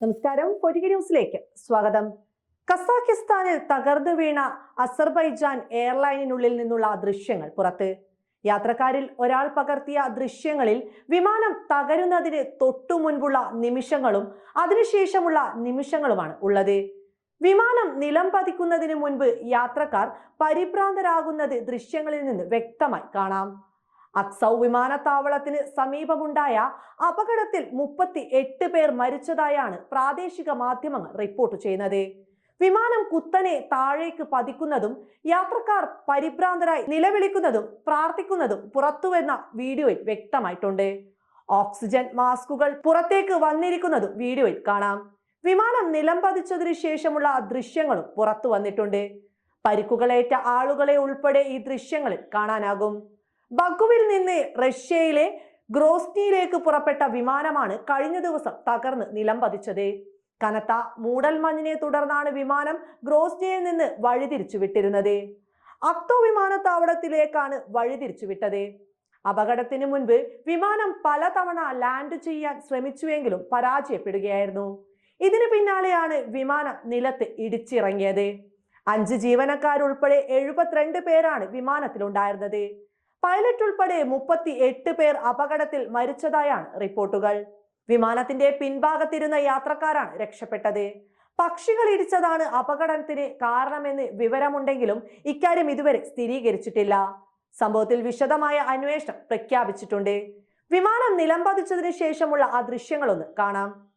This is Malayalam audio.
നമസ്കാരം. പൊരിക ന്യൂസിലേക്ക് സ്വാഗതം. കസാഖിസ്ഥാനിൽ തകർന്നു വീണ അസർബൈജാൻ എയർലൈനിനുള്ളിൽ നിന്നുള്ള ദൃശ്യങ്ങൾ പുറത്ത്. യാത്രക്കാരിൽ ഒരാൾ പകർത്തിയ ദൃശ്യങ്ങളിൽ വിമാനം തകരുന്നതിന് തൊട്ടു മുൻപുള്ള നിമിഷങ്ങളും അതിനുശേഷമുള്ള നിമിഷങ്ങളുമാണ് ഉള്ളത്. വിമാനം നിലം പതിക്കുന്നതിന് മുൻപ് യാത്രക്കാർ പരിഭ്രാന്തരാകുന്നത് ദൃശ്യങ്ങളിൽ നിന്ന് വ്യക്തമായി കാണാം. അക്സൗ വിമാനത്താവളത്തിന് സമീപമുണ്ടായ അപകടത്തിൽ മുപ്പത്തി എട്ട് പേർ മരിച്ചതായാണ് പ്രാദേശിക മാധ്യമങ്ങൾ റിപ്പോർട്ട് ചെയ്യുന്നത്. വിമാനം കുത്തനെ താഴേക്ക് പതിക്കുന്നതും യാത്രക്കാർ പരിഭ്രാന്തരായി നിലവിളിക്കുന്നതും പ്രാർത്ഥിക്കുന്നതും പുറത്തുവരുന്ന വീഡിയോയിൽ വ്യക്തമായിട്ടുണ്ട്. ഓക്സിജൻ മാസ്കുകൾ പുറത്തേക്ക് വന്നിരിക്കുന്നതും വീഡിയോയിൽ കാണാം. വിമാനം നിലം പതിച്ചതിനു ശേഷമുള്ള ദൃശ്യങ്ങളും പുറത്തു വന്നിട്ടുണ്ട്. പരിക്കുകളേറ്റ ആളുകളെ ഉൾപ്പെടെ ഈ ദൃശ്യങ്ങളിൽ കാണാനാകും. ബഗുവിൽ നിന്ന് റഷ്യയിലെ ഗ്രോസ്നിയിലേക്ക് പുറപ്പെട്ട വിമാനമാണ് കഴിഞ്ഞ ദിവസം തകർന്ന് നിലം പതിച്ചത്. കനത്ത മൂടൽമഞ്ഞിനെ തുടർന്നാണ് വിമാനം ഗ്രോസ്നിയിൽ നിന്ന് വഴിതിരിച്ചു വിട്ടിരുന്നത് അക്തോ വിമാനത്താവളത്തിലേക്കാണ് വഴിതിരിച്ചു വിട്ടത് അപകടത്തിന് മുൻപ് വിമാനം പലതവണ ലാൻഡ് ചെയ്യാൻ ശ്രമിച്ചുവെങ്കിലും പരാജയപ്പെടുകയായിരുന്നു. ഇതിനു പിന്നാലെയാണ് വിമാനം നിലത്ത് ഇടിച്ചിറങ്ങിയത്. അഞ്ച് ജീവനക്കാരുൾപ്പെടെ എഴുപത്തിരണ്ട് പേരാണ് വിമാനത്തിലുണ്ടായിരുന്നത്. പൈലറ്റ് ഉൾപ്പെടെ മുപ്പത്തി എട്ട് പേർ അപകടത്തിൽ മരിച്ചതായാണ് റിപ്പോർട്ടുകൾ. വിമാനത്തിന്റെ പിൻഭാഗത്തിരുന്ന യാത്രക്കാരാണ് രക്ഷപ്പെട്ടത്. പക്ഷികൾ ഇടിച്ചതാണ് അപകടത്തിന് കാരണമെന്ന് വിവരമുണ്ടെങ്കിലും ഇക്കാര്യം ഇതുവരെ സ്ഥിരീകരിച്ചിട്ടില്ല. സംഭവത്തിൽ വിശദമായ അന്വേഷണം പ്രഖ്യാപിച്ചിട്ടുണ്ട്. വിമാനം നിലംപതിച്ചതിന് ശേഷമുള്ള ആ ദൃശ്യങ്ങളൊന്ന് കാണാം.